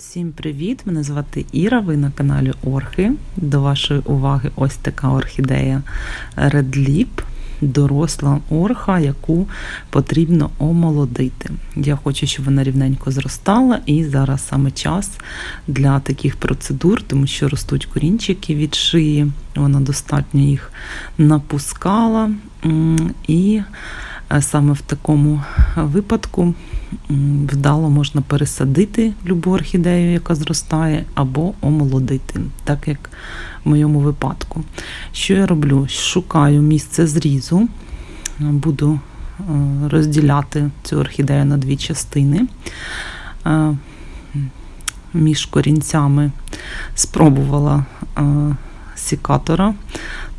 Всім привіт! Мене звати Іра. Ви на каналі Орхи. До вашої уваги ось така орхідея Lip, доросла орха, яку потрібно омолодити. Я хочу, щоб вона рівненько зростала, і зараз саме час для таких процедур, тому що ростуть корінчики від шиї. Вона достатньо їх напускала. І саме в такому випадку вдало можна пересадити любу орхідею, яка зростає, або омолодити, так як в моєму випадку. Що я роблю? Шукаю місце зрізу, буду е, розділяти цю орхідею на дві частини. Е, Між корінцями спробувала е, сікатора.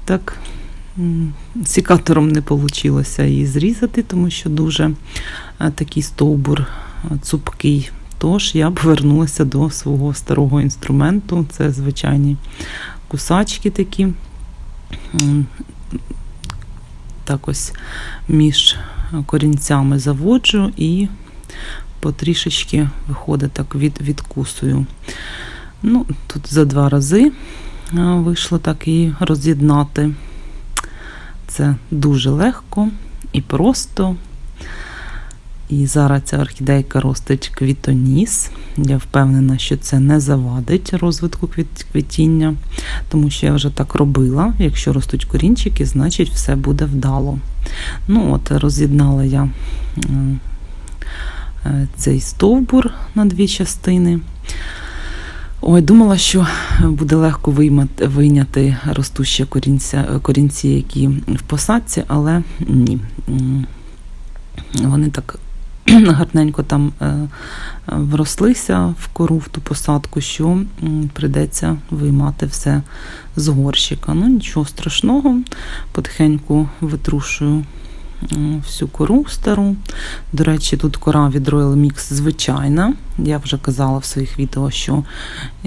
Так, сікатором не вийшло її зрізати, тому що дуже е, такий стовбур е, цупкий. Тож я повернулася до свого старого інструменту. Це звичайні кусачки такі. Так ось між корінцями заводжу і потрішечки виходить так від, відкусую. Ну, тут за два рази вийшло так і роз'єднати. Це дуже легко і просто. І зараз ця орхідейка ростить квітоніс. Я впевнена, що це не завадить розвитку квіт- квітіння, тому що я вже так робила. Якщо ростуть корінчики, значить все буде вдало. Ну от, роз'єднала я е, цей стовбур на дві частини. Ой, думала, що буде легко виймати, вийняти ростущі корінця, корінці, які в посадці, але ні. Вони так гарненько там е, врослися в кору в ту посадку, що прийдеться виймати все з горщика. Ну, нічого страшного, потихеньку витрушую всю кору стару. До речі, тут кора від Royal Mix звичайна. Я вже казала в своїх відео, що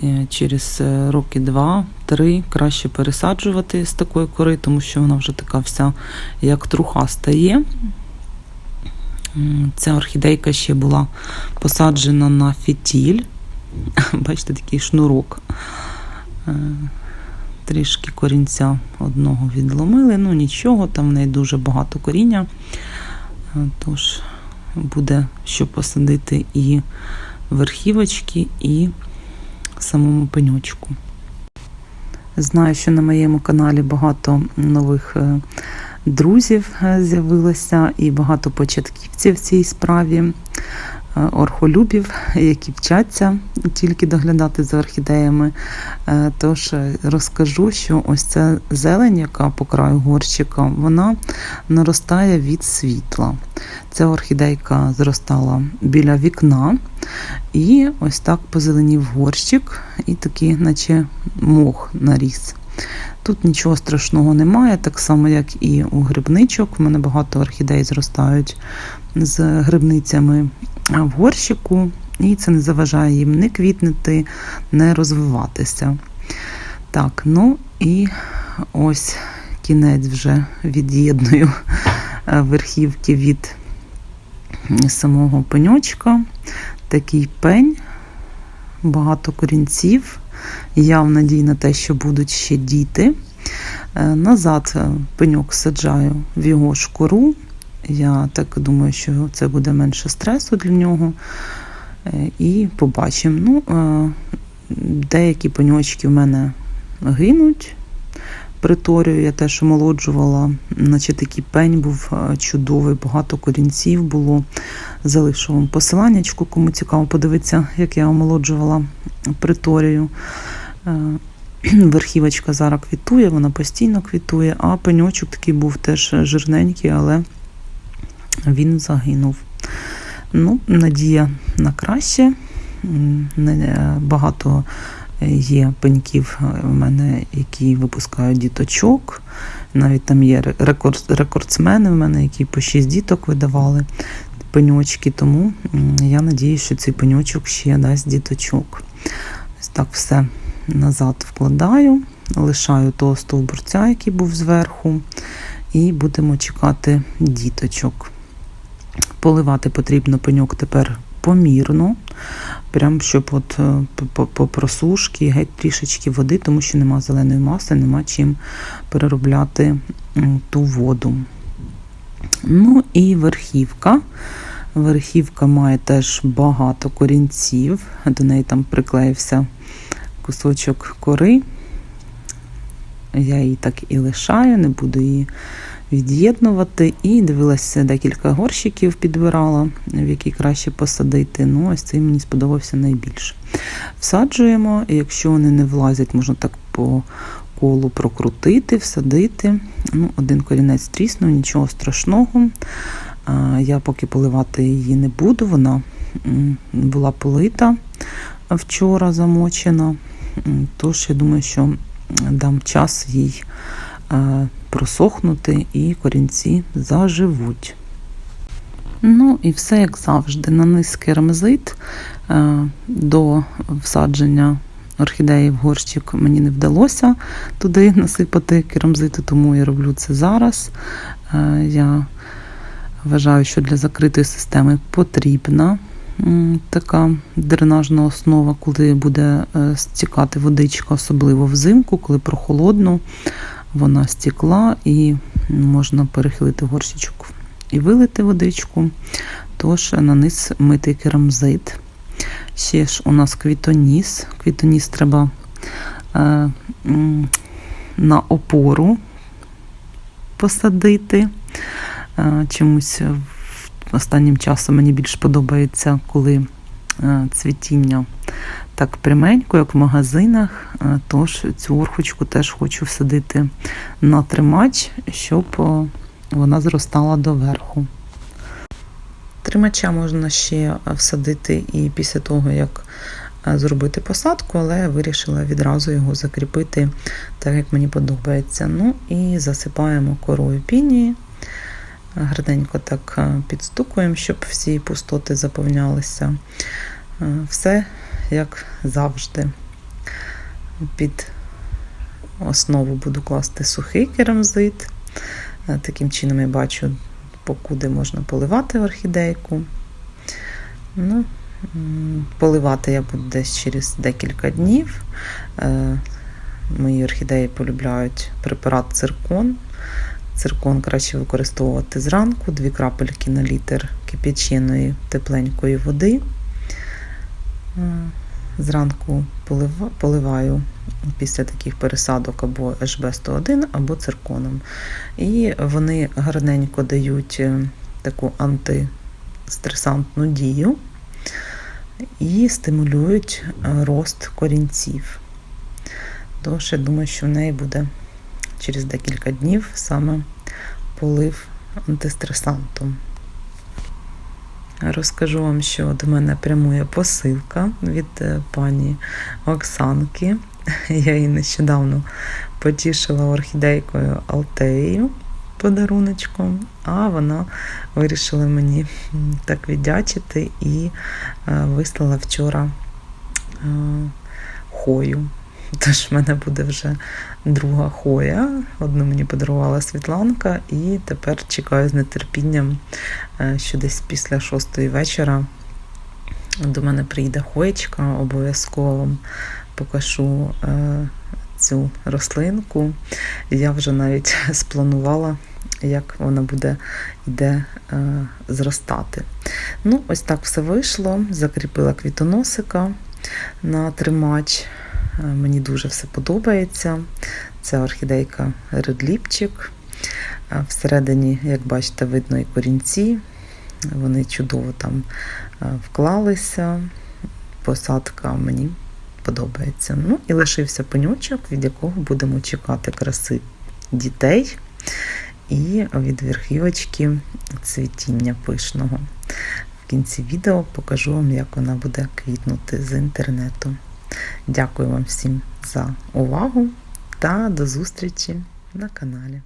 е, через е, роки два-три краще пересаджувати з такої кори, тому що вона вже така вся як труха стає. Ця орхідейка ще була посаджена на фітіль. Бачите, такий шнурок. Трішки корінця одного відломили, ну нічого, там в неї дуже багато коріння. Е, Тож буде що посадити і верхівочки, і самому пеньочку. Знаю, що на моєму каналі багато нових е, друзів е, з'явилося і багато початківців в цій справі, орхолюбів, які вчаться тільки доглядати за орхідеями. Е, Тож е, розкажу, що ось ця зелень, яка по краю горщика, вона наростає від світла. Ця орхідейка зростала біля вікна, і ось так позеленів горщик, і такий, наче мох наріс. Тут нічого страшного немає, так само, як і у грибничок. У мене багато орхідей зростають з грибницями в горщику, і це не заважає їм не квітнути, не розвиватися. Так, ну і ось кінець вже від'єдную е, верхівки від самого пеньочка. Такий пень, багато корінців. Я в надії на те, що будуть ще діти. Е, Назад е, пеньок саджаю в його шкуру. Я так думаю, що це буде менше стресу для нього. Е, І побачимо. Ну, е, деякі пеньочки в мене гинуть. Приторію я теж омолоджувала, наче такий пень був е, чудовий, багато корінців було. Залишу вам посиланнячку, кому цікаво подивитися, як я омолоджувала приторію. Верхівочка зараз квітує, вона постійно квітує, а пеньочок такий був теж жирненький, але він загинув. Ну, надія на краще. Не- Багато є пеньків в мене, які випускають діточок. Навіть там є рекорд, рекордсмени в мене, які по 6 діток видавали пеньочки. Тому я надію, що цей пеньочок ще дасть діточок. Ось так все назад вкладаю, лишаю того стовбурця, який був зверху, і будемо чекати діточок. Поливати потрібно пеньок тепер помірно. прям щоб от е, по- по- по просушки, геть трішечки води, тому що нема зеленої маси, нема чим переробляти ту воду. Ну і верхівка. Верхівка має теж багато корінців. До неї там приклеївся кусочок кори. Я її так і лишаю, не буду її від'єднувати. І дивилася декілька горщиків, підбирала, в які краще посадити. Ну, ось цей мені сподобався найбільше. Всаджуємо, і якщо вони не влазять, можна так по колу прокрутити, всадити. Ну, один корінець тріснув, нічого страшного. Я поки поливати її не буду. Вона була полита вчора замочена. Тож я думаю, що дам час їй просохнути і корінці заживуть. Ну і все як завжди. На низький ремзит е, до всадження орхідеї в горщик мені не вдалося туди насипати керамзиту, тому я роблю це зараз. Е, Я вважаю, що для закритої системи потрібна така дренажна основа, коли буде е, стікати водичка, особливо взимку, коли прохолодно, вона стікла і можна перехилити горщичок і вилити водичку. Тож на низ митий керамзит. Ще ж у нас квітоніс. Квітоніс треба е, на опору посадити. Е, Чомусь останнім часом мені більш подобається, коли цвітіння так пряменько, як в магазинах. Е, Тож цю орхочку теж хочу всадити на тримач, щоб вона зростала доверху. Тримача можна ще всадити і після того, як е, зробити посадку, але я вирішила відразу його закріпити так, як мені подобається. Ну і засипаємо корою пінії. Гарненько так е, підстукуємо, щоб всі пустоти заповнялися. Е, Все як завжди. Під основу буду класти сухий керамзит. Е, Таким чином я бачу, покуди можна поливати орхідейку. Ну, поливати я буду десь через декілька днів. Мої орхідеї полюбляють препарат циркон. Циркон краще використовувати зранку, дві крапельки на літр кип'яченої тепленької води. Е, Зранку поливаю після таких пересадок або HB101, або цирконом. І вони гарненько дають е, таку антистресантну дію і стимулюють е, рост корінців. Тож я думаю, що в неї буде через декілька днів саме полив антистресантом. Розкажу вам, що до мене прямує посилка від е, пані Оксанки. Я її нещодавно потішила орхідейкою Алтеєю подаруночком, а вона вирішила мені так віддячити і е, вислала вчора е, хою. Тож в мене буде вже друга хоя. Одну мені подарувала Світланка, і тепер чекаю з нетерпінням, е, що десь після шостої вечора до мене прийде хоєчка, обов'язково покажу е, цю рослинку. Я вже навіть спланувала, як вона буде йде е, зростати. Ну, ось так все вийшло. Закріпила квітоносика на тримач. Е, Мені дуже все подобається. Це орхідейка редліпчик. Е, Всередині, як бачите, видно і корінці. Вони чудово там е, вклалися. Посадка мені подобається. Ну і лишився пенючок, від якого будемо чекати краси дітей і від верхівочки цвітіння пишного. В кінці відео покажу вам, як вона буде квітнути з інтернету. Дякую вам всім за увагу та до зустрічі на каналі.